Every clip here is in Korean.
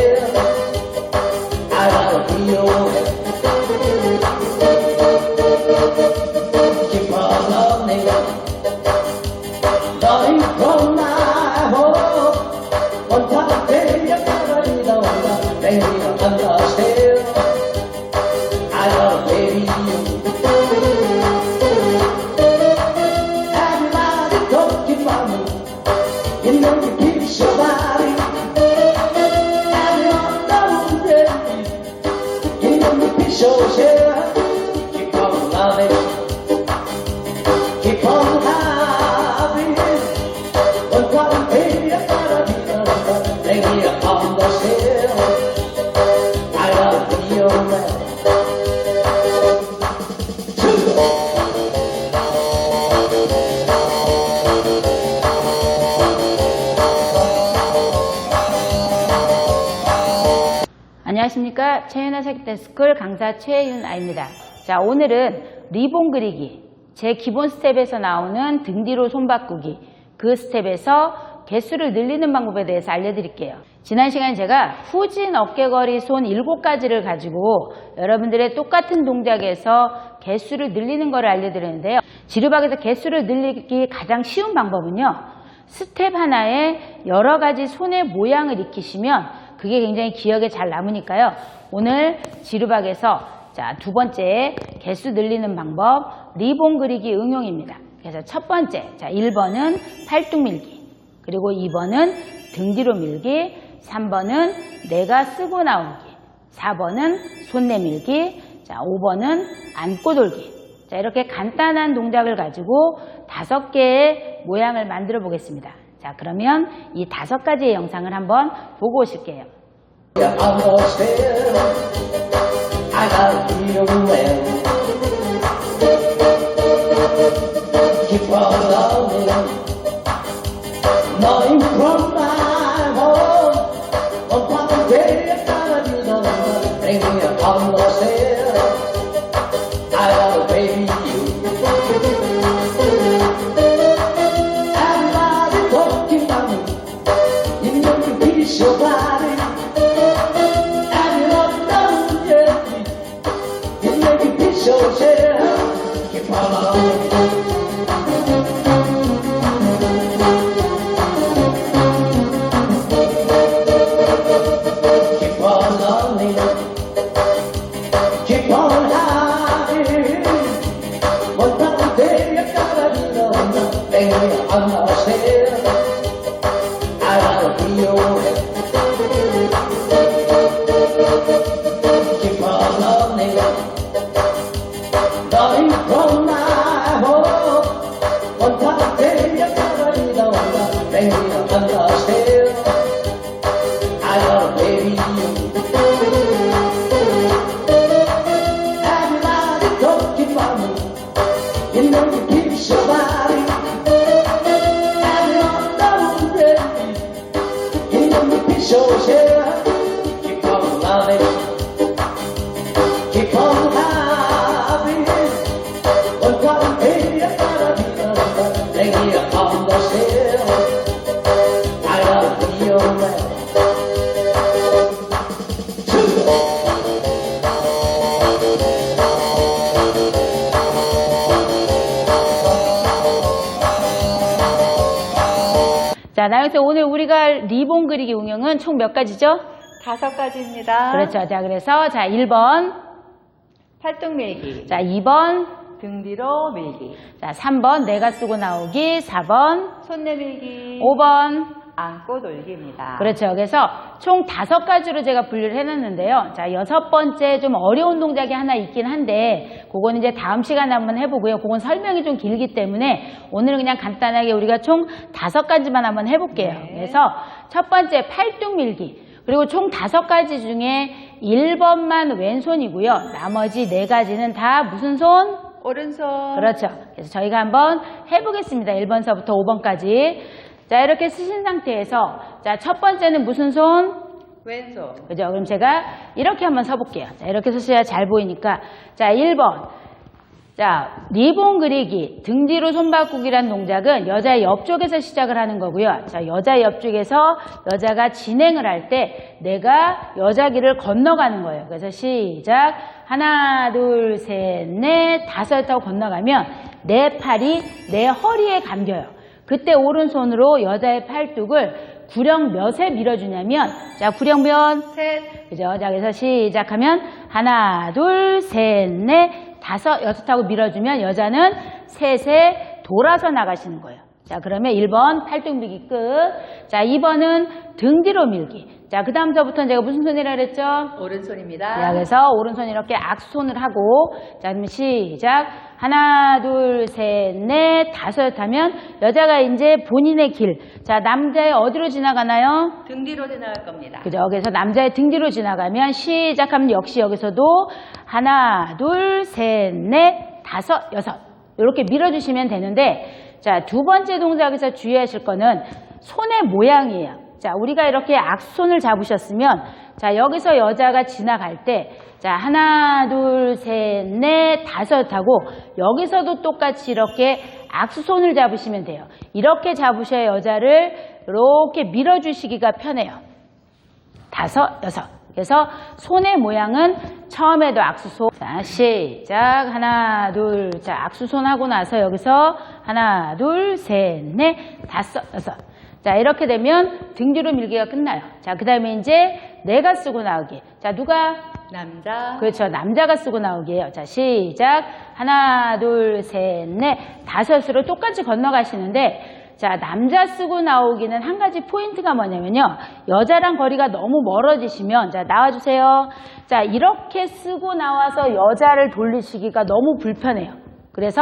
나세요 알 최윤아 색대스쿨 강사 최윤아입니다. 자, 오늘은 리본 그리기. 제 기본 스텝에서 나오는 등 뒤로 손 바꾸기. 그 스텝에서 개수를 늘리는 방법에 대해서 알려드릴게요. 지난 시간에 제가 후진 어깨거리 손 7가지를 가지고 여러분들의 똑같은 동작에서 개수를 늘리는 것을 알려드렸는데요. 지루박에서 개수를 늘리기 가장 쉬운 방법은요. 스텝 하나에 여러 가지 손의 모양을 익히시면 그게 굉장히 기억에 잘 남으니까요. 오늘 지루박에서 자, 두 번째 개수 늘리는 방법 리본 그리기 응용입니다. 그래서 첫 번째 자, 1번은 팔뚝 밀기 그리고 2번은 등 뒤로 밀기 3번은 내가 쓰고 나오기 4번은 손 내밀기 자, 5번은 안고 돌기 자, 이렇게 간단한 동작을 가지고 다섯 개의 모양을 만들어 보겠습니다. 자, 그러면 이 다섯 가지의 영상을 한번 보고 오실게요. Yeah, You know you keep your body. Knows that. You know you your. 오늘 우리가 할 리본 그리기 응용은 총 몇 가지죠? 다섯 가지입니다. 그렇죠. 자, 그래서 자, 1번, 팔뚝 밀기, 자, 2번, 등 뒤로 밀기, 자, 3번 내가 쓰고 나오기, 4번, 손 내밀기, 5번. 안고 돌기입니다. 그렇죠. 그래서 총 다섯 가지로 제가 분류를 해놨는데요. 자, 여섯 번째 좀 어려운 동작이 하나 있긴 한데, 그거는 이제 다음 시간에 한번 해보고요. 그건 설명이 좀 길기 때문에 오늘은 그냥 간단하게 우리가 총 다섯 가지만 한번 해볼게요. 네. 그래서 첫 번째 팔뚝 밀기. 그리고 총 다섯 가지 중에 1번만 왼손이고요. 나머지 네 가지는 다 무슨 손? 오른손. 그렇죠. 그래서 저희가 한번 해보겠습니다. 1번서부터 5번까지. 자, 이렇게 쓰신 상태에서, 자, 첫 번째는 무슨 손? 왼손. 그죠? 그럼 제가 이렇게 한번 서볼게요. 자, 이렇게 서셔야 잘 보이니까. 자, 1번. 자, 리본 그리기, 등 뒤로 손 바꾸기란 동작은 여자의 옆쪽에서 시작을 하는 거고요. 자, 여자 옆쪽에서 여자가 진행을 할 때 내가 여자 길을 건너가는 거예요. 그래서 시작. 하나, 둘, 셋, 넷, 다섯 하고 건너가면 내 팔이 내 허리에 감겨요. 그때 오른손으로 여자의 팔뚝을 구령 몇에 밀어주냐면, 자, 구령 몇? 셋. 그죠? 자, 그래서 시작하면 하나, 둘, 셋, 넷, 다섯, 여섯 하고 밀어주면 여자는 셋에 돌아서 나가시는 거예요. 자, 그러면 1번 팔뚝 밀기 끝. 자, 2번은 등 뒤로 밀기. 자, 그 다음서부터는 제가 무슨 손이라 그랬죠? 오른손입니다. 자, 그래서 오른손 이렇게 악수손을 하고, 자, 그러면 시작. 하나, 둘, 셋, 넷, 다섯 하면 여자가 이제 본인의 길. 자, 남자의 어디로 지나가나요? 등 뒤로 지나갈 겁니다. 그죠? 그래서 남자의 등 뒤로 지나가면 시작하면 역시 여기서도 하나, 둘, 셋, 넷, 다섯, 여섯. 이렇게 밀어주시면 되는데, 자, 두 번째 동작에서 주의하실 거는 손의 모양이에요. 자, 우리가 이렇게 악손을 잡으셨으면, 자, 여기서 여자가 지나갈 때, 자, 하나, 둘, 셋, 넷, 다섯 하고, 여기서도 똑같이 이렇게 악수손을 잡으시면 돼요. 이렇게 잡으셔야 여자를 이렇게 밀어주시기가 편해요. 다섯, 여섯. 그래서 손의 모양은 처음에도 악수손. 자, 시작. 하나, 둘. 자, 악수손 하고 나서 여기서 하나, 둘, 셋, 넷, 다섯, 여섯. 자, 이렇게 되면 등 뒤로 밀기가 끝나요. 자, 그 다음에 이제 내가 쓰고 나오기. 자, 누가? 남자. 그렇죠. 남자가 쓰고 나오기예요. 자, 시작. 하나, 둘, 셋, 넷, 다섯으로 똑같이 건너가시는데 자, 남자 쓰고 나오기는 한 가지 포인트가 뭐냐면요. 여자랑 거리가 너무 멀어지시면 자, 나와 주세요. 자, 이렇게 쓰고 나와서 여자를 돌리시기가 너무 불편해요. 그래서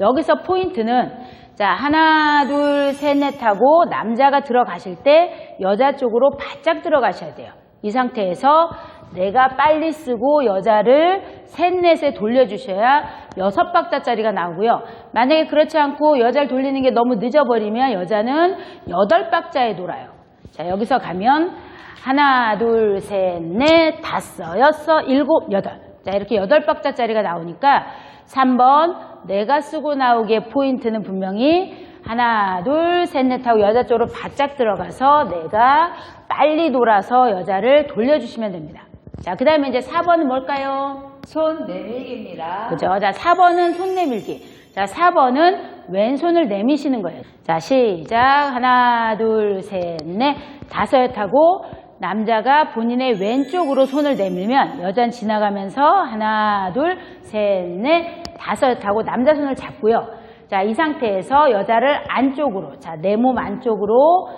여기서 포인트는 자, 하나, 둘, 셋, 넷 하고 남자가 들어가실 때 여자 쪽으로 바짝 들어가셔야 돼요. 이 상태에서 내가 빨리 쓰고 여자를 셋, 넷에 돌려주셔야 여섯 박자짜리가 나오고요. 만약에 그렇지 않고 여자를 돌리는 게 너무 늦어버리면 여자는 여덟 박자에 돌아요. 자, 여기서 가면 하나, 둘, 셋, 넷, 다섯, 여섯, 일곱, 여덟. 자, 이렇게 여덟 박자짜리가 나오니까 3번 내가 쓰고 나오기의 포인트는 분명히 하나, 둘, 셋, 넷 하고 여자 쪽으로 바짝 들어가서 내가 빨리 돌아서 여자를 돌려주시면 됩니다. 자, 그 다음에 이제 4번은 뭘까요? 손 내밀기입니다. 그죠? 자, 4번은 손 내밀기. 자, 4번은 왼손을 내미시는 거예요. 자, 시작. 하나, 둘, 셋, 넷, 다섯 하고 남자가 본인의 왼쪽으로 손을 내밀면 여자는 지나가면서 하나, 둘, 셋, 넷, 다섯 하고 남자 손을 잡고요. 자, 이 상태에서 여자를 안쪽으로, 자, 내 몸 안쪽으로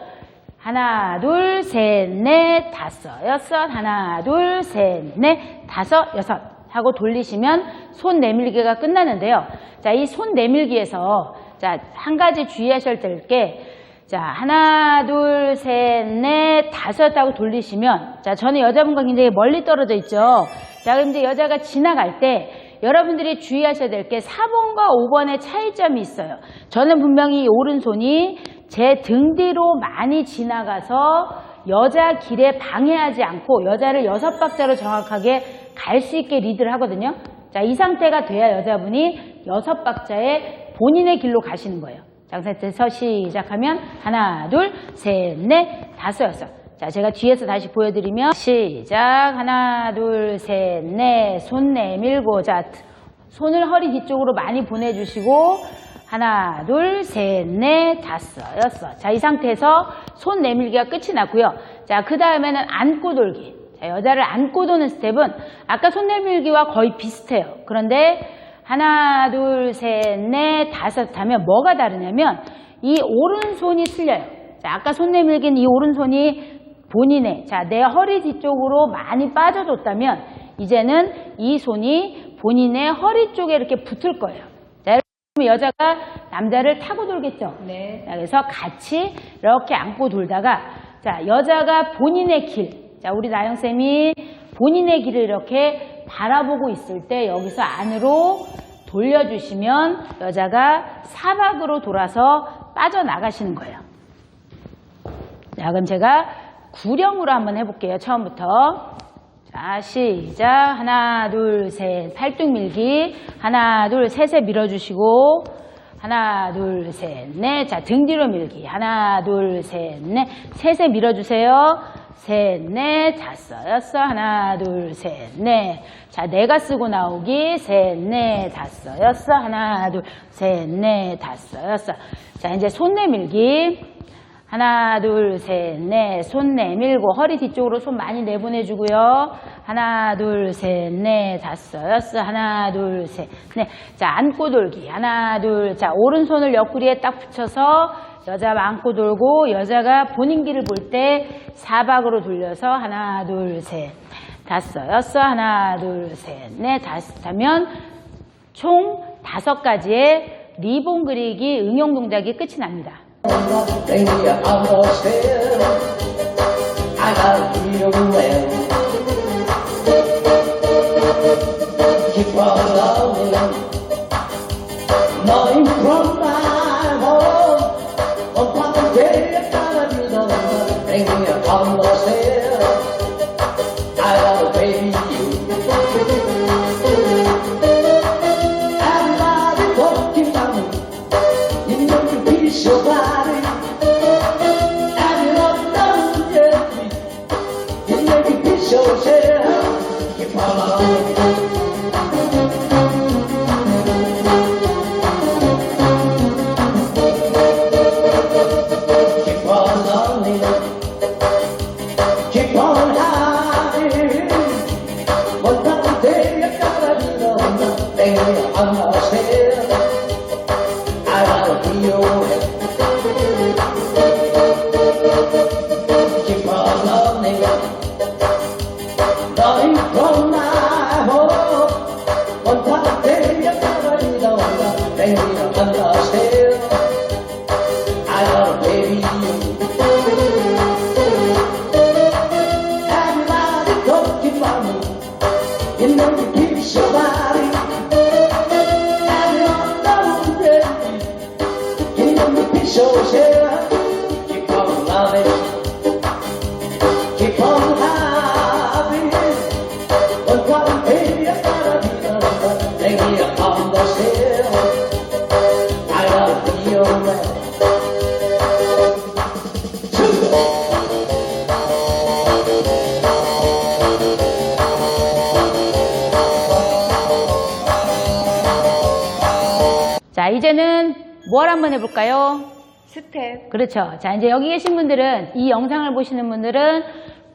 하나, 둘, 셋, 넷, 다섯, 여섯, 하나, 둘, 셋, 넷, 다섯, 여섯 하고 돌리시면 손 내밀기가 끝나는데요. 자, 이 손 내밀기에서 자, 한 가지 주의하셔야 될 게 자, 하나, 둘, 셋, 넷, 다섯 하고 돌리시면 자, 저는 여자분과 굉장히 멀리 떨어져 있죠. 자, 그럼 이제 여자가 지나갈 때 여러분들이 주의하셔야 될 게 4번과 5번의 차이점이 있어요. 저는 분명히 이 오른손이 제 등 뒤로 많이 지나가서 여자 길에 방해하지 않고 여자를 여섯 박자로 정확하게 갈 수 있게 리드를 하거든요. 자, 이 상태가 돼야 여자분이 여섯 박자에 본인의 길로 가시는 거예요. 상태에서 시작하면 하나, 둘, 셋, 넷, 다섯, 여섯. 자, 제가 뒤에서 다시 보여드리면 시작 하나, 둘, 셋, 넷, 손 내밀고 자, 손을 허리 뒤쪽으로 많이 보내주시고 하나, 둘, 셋, 넷, 다섯, 여섯. 자, 이 상태에서 손 내밀기가 끝이 났고요. 자, 그 다음에는 안고 돌기. 자, 여자를 안고 도는 스텝은 아까 손 내밀기와 거의 비슷해요. 그런데 하나, 둘, 셋, 넷, 다섯 하면 뭐가 다르냐면 이 오른손이 틀려요. 자, 아까 손 내밀기는 이 오른손이 본인의, 자, 내 허리 뒤쪽으로 많이 빠져줬다면 이제는 이 손이 본인의 허리 쪽에 이렇게 붙을 거예요. 여자가 남자를 타고 돌겠죠. 네. 자, 그래서 같이 이렇게 안고 돌다가 자 여자가 본인의 길, 자 우리 나영 쌤이 본인의 길을 이렇게 바라보고 있을 때 여기서 안으로 돌려주시면 여자가 사박으로 돌아서 빠져나가시는 거예요. 자, 그럼 제가 구령으로 한번 해볼게요. 처음부터. 자, 시작. 하나, 둘, 셋. 팔뚝 밀기. 하나, 둘, 셋에 밀어주시고. 하나, 둘, 셋, 넷. 자, 등 뒤로 밀기. 하나, 둘, 셋, 넷. 셋에 밀어주세요. 셋, 넷, 다섯, 여섯. 하나, 둘, 셋, 넷. 자, 내가 쓰고 나오기. 셋, 넷, 다섯, 여섯. 하나, 둘, 셋, 넷, 다섯, 여섯. 자, 이제 손 내밀기. 하나, 둘, 셋, 넷. 손 내밀고 허리 뒤쪽으로 손 많이 내보내주고요. 하나, 둘, 셋, 넷, 다섯, 여섯. 하나, 둘, 셋, 넷. 자, 안고 돌기. 하나, 둘. 자, 오른손을 옆구리에 딱 붙여서 여자 안고 돌고 여자가 본인 길을 볼 때 사박으로 돌려서 하나, 둘, 셋, 다섯, 여섯. 하나, 둘, 셋, 넷, 다섯 하면 총 다섯 가지의 리본 그리기 응용 동작이 끝이 납니다. nothing I was here. I got real man. 자, 이제는 뭘 한번 해볼까요? 스텝. 그렇죠. 자, 이제 여기 계신 분들은, 이 영상을 보시는 분들은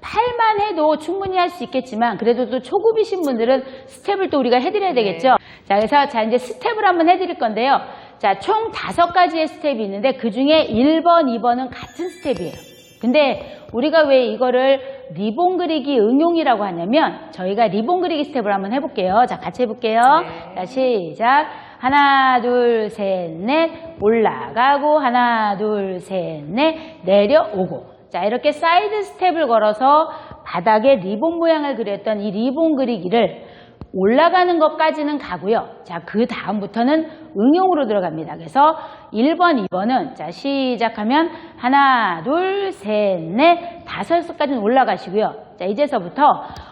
팔만 해도 충분히 할 수 있겠지만, 그래도 또 초급이신 분들은 스텝을 또 우리가 해드려야 되겠죠. 자, 그래서 자, 이제 스텝을 한번 해드릴 건데요. 자, 총 다섯 가지의 스텝이 있는데, 그 중에 1번, 2번은 같은 스텝이에요. 근데 우리가 왜 이거를 리본 그리기 응용이라고 하냐면, 저희가 리본 그리기 스텝을 한번 해볼게요. 자, 같이 해볼게요. 네. 자, 시작. 하나, 둘, 셋, 넷. 올라가고, 하나, 둘, 셋, 넷. 내려오고. 자, 이렇게 사이드 스텝을 걸어서 바닥에 리본 모양을 그렸던 이 리본 그리기를 올라가는 것까지는 가고요. 자, 그 다음부터는 응용으로 들어갑니다. 그래서 1번, 2번은 자, 시작하면 하나, 둘, 셋, 넷, 다섯까지는 올라가시고요. 자, 이제서부터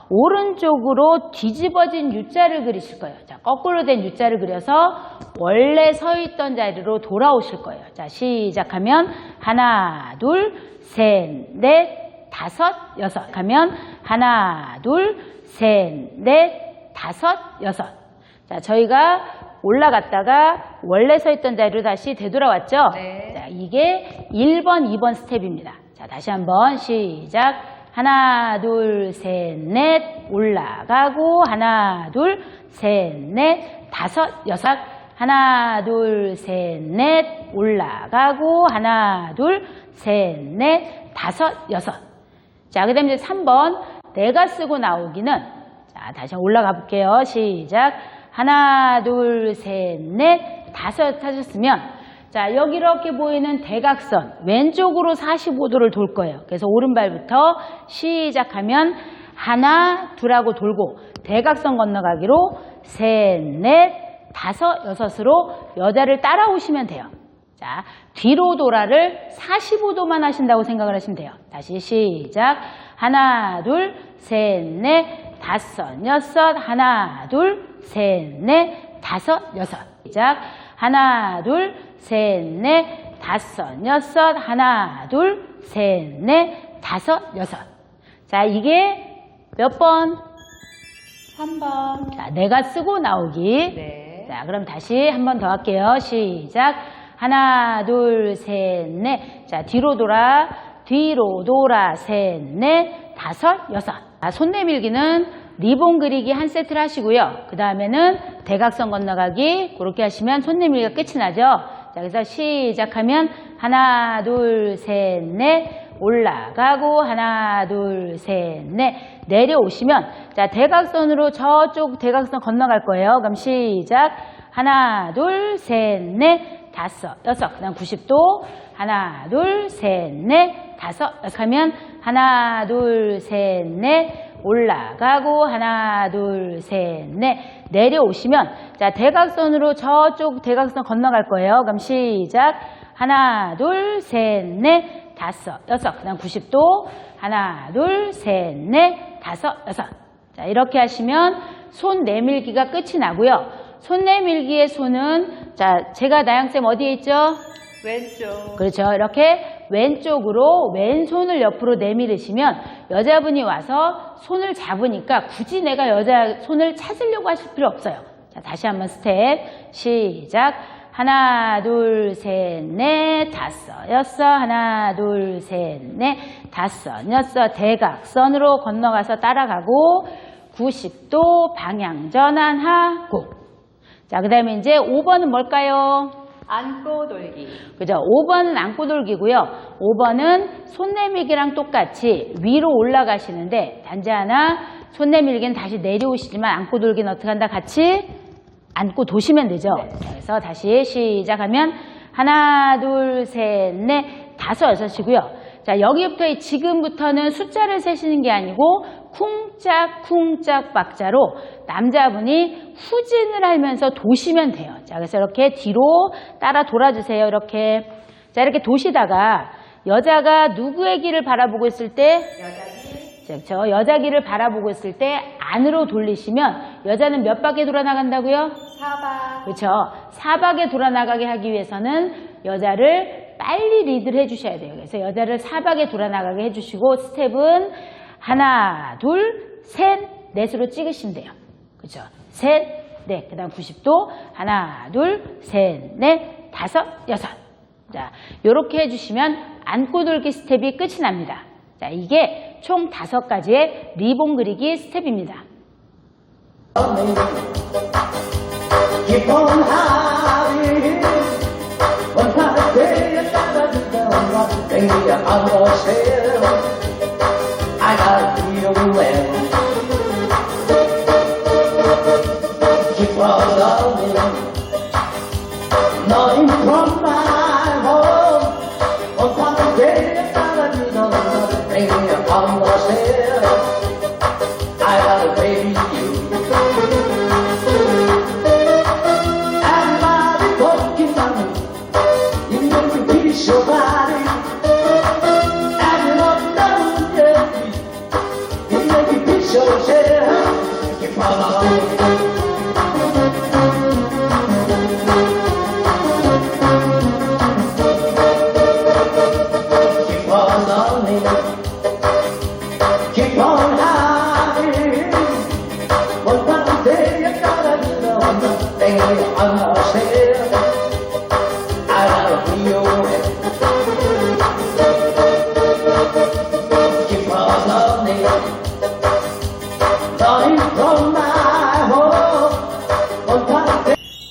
오른쪽으로 뒤집어진 U자를 그리실 거예요. 자, 거꾸로 된 U자를 그려서 원래 서 있던 자리로 돌아오실 거예요. 자, 시작하면 하나, 둘, 셋, 넷, 다섯, 여섯 하면 하나, 둘, 셋, 넷, 다섯, 여섯. 자, 저희가 올라갔다가 원래 서 있던 자리로 다시 되돌아왔죠? 네. 자, 이게 1번, 2번 스텝입니다. 자, 다시 한번 시작. 하나, 둘, 셋, 넷, 올라가고, 하나, 둘, 셋, 넷, 다섯, 여섯. 하나, 둘, 셋, 넷, 올라가고, 하나, 둘, 셋, 넷, 다섯, 여섯. 자, 그 다음에 이제 3번, 내가 쓰고 나오기는, 자, 다시 올라가 볼게요. 시작. 하나, 둘, 셋, 넷, 다섯 하셨으면, 자, 여기 이렇게 보이는 대각선, 왼쪽으로 45도를 돌 거예요. 그래서 오른발부터 시작하면, 하나, 둘하고 돌고, 대각선 건너가기로, 셋, 넷, 다섯, 여섯으로 여자를 따라오시면 돼요. 자, 뒤로 돌아를 45도만 하신다고 생각을 하시면 돼요. 다시 시작. 하나, 둘, 셋, 넷, 다섯, 여섯. 하나, 둘, 셋, 넷, 다섯, 여섯. 시작. 하나, 둘, 셋, 넷, 다섯, 여섯. 하나, 둘, 셋, 넷, 다섯, 여섯. 자, 이게 몇 번? 3번. 자, 내가 쓰고 나오기. 네. 자, 그럼 다시 한 번 더 할게요. 시작. 하나, 둘, 셋, 넷. 자, 뒤로 돌아. 뒤로 돌아. 셋, 넷, 다섯, 여섯. 자, 손 내밀기는 리본 그리기 한 세트를 하시고요. 그 다음에는 대각선 건너가기. 그렇게 하시면 손 내밀기가 끝이 나죠. 자, 그래서 시작하면 하나, 둘, 셋, 넷. 올라가고 하나 둘 셋 넷 내려오시면 자 대각선으로 저쪽 대각선 건너갈 거예요. 그럼 시작. 하나 둘 셋 넷 다섯 여섯. 그 다음 90도 하나 둘 셋 넷 다섯. 여섯 하면 하나 둘 셋 넷 올라가고 하나 둘 셋 넷 내려오시면 자 대각선으로 저쪽 대각선 건너갈 거예요 그럼 시작 하나 둘 셋 넷 다섯, 여섯, 그 다음 90도. 하나, 둘, 셋, 넷, 다섯, 여섯. 자, 이렇게 하시면 손 내밀기가 끝이 나고요. 손 내밀기의 손은, 자, 제가 나영쌤 어디에 있죠? 왼쪽. 그렇죠. 이렇게 왼쪽으로 왼손을 옆으로 내밀으시면 여자분이 와서 손을 잡으니까 굳이 내가 여자 손을 찾으려고 하실 필요 없어요. 자, 다시 한번 스텝. 시작. 하나, 둘, 셋, 넷, 다섯, 여섯. 하나, 둘, 셋, 넷, 다섯, 여섯. 대각선으로 건너가서 따라가고 90도 방향 전환하고. 자, 그 다음에 이제 5번은 뭘까요? 안고 돌기. 그죠? 5번은 안고 돌기고요. 5번은 손 내밀기랑 똑같이 위로 올라가시는데 단지 하나 손 내밀기는 다시 내려오시지만 안고 돌기는 어떻게 한다? 같이 안고 도시면 되죠. 자, 그래서 다시 시작하면 하나, 둘, 셋, 넷, 다섯, 여섯이고요. 자, 여기부터 지금부터는 숫자를 세시는 게 아니고 쿵짝 쿵짝 박자로 남자분이 후진을 하면서 도시면 돼요. 자, 그래서 이렇게 뒤로 따라 돌아주세요. 이렇게. 자, 이렇게 도시다가 여자가 누구의 길을 바라보고 있을 때 자, 저 여자 길을 바라보고 있을 때 안으로 돌리시면 여자는 몇 바퀴 돌아 나간다고요? 사박. 그렇죠. 사박에 돌아 나가게 하기 위해서는 여자를 빨리 리드를 해주셔야 돼요. 그래서 여자를 사박에 돌아 나가게 해주시고 스텝은 하나, 둘, 셋, 넷으로 찍으시면 돼요. 그렇죠. 셋, 넷. 그 다음 90도 하나, 둘, 셋, 넷, 다섯, 여섯. 자, 요렇게 해주시면 안고 돌기 스텝이 끝이 납니다. 자, 이게 총 다섯 가지의 리본 그리기 스텝입니다. find out real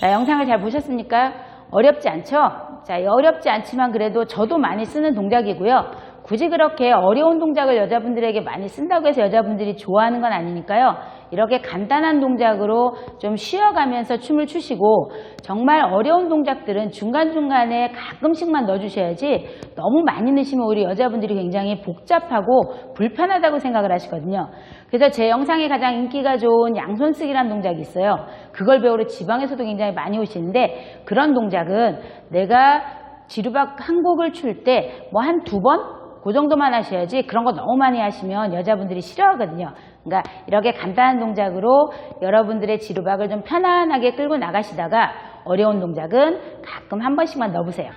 자, 영상을 잘 보셨습니까? 어렵지 않죠? 자, 어렵지 않지만 그래도 저도 많이 쓰는 동작이고요. 굳이 그렇게 어려운 동작을 여자분들에게 많이 쓴다고 해서 여자분들이 좋아하는 건 아니니까요. 이렇게 간단한 동작으로 좀 쉬어가면서 춤을 추시고 정말 어려운 동작들은 중간중간에 가끔씩만 넣어주셔야지 너무 많이 넣으시면 우리 여자분들이 굉장히 복잡하고 불편하다고 생각을 하시거든요. 그래서 제 영상에 가장 인기가 좋은 양손 쓰기라는 동작이 있어요. 그걸 배우러 지방에서도 굉장히 많이 오시는데 그런 동작은 내가 지루박 한 곡을 출 때 뭐 한 두 번? 그 정도만 하셔야지 그런 거 너무 많이 하시면 여자분들이 싫어하거든요. 그러니까 이렇게 간단한 동작으로 여러분들의 지루박을 좀 편안하게 끌고 나가시다가 어려운 동작은 가끔 한 번씩만 넣어보세요.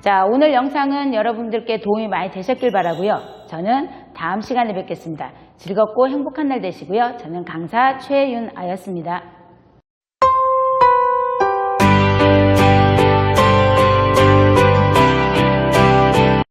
자, 오늘 영상은 여러분들께 도움이 많이 되셨길 바라고요. 저는 다음 시간에 뵙겠습니다. 즐겁고 행복한 날 되시고요. 저는 강사 최윤아였습니다.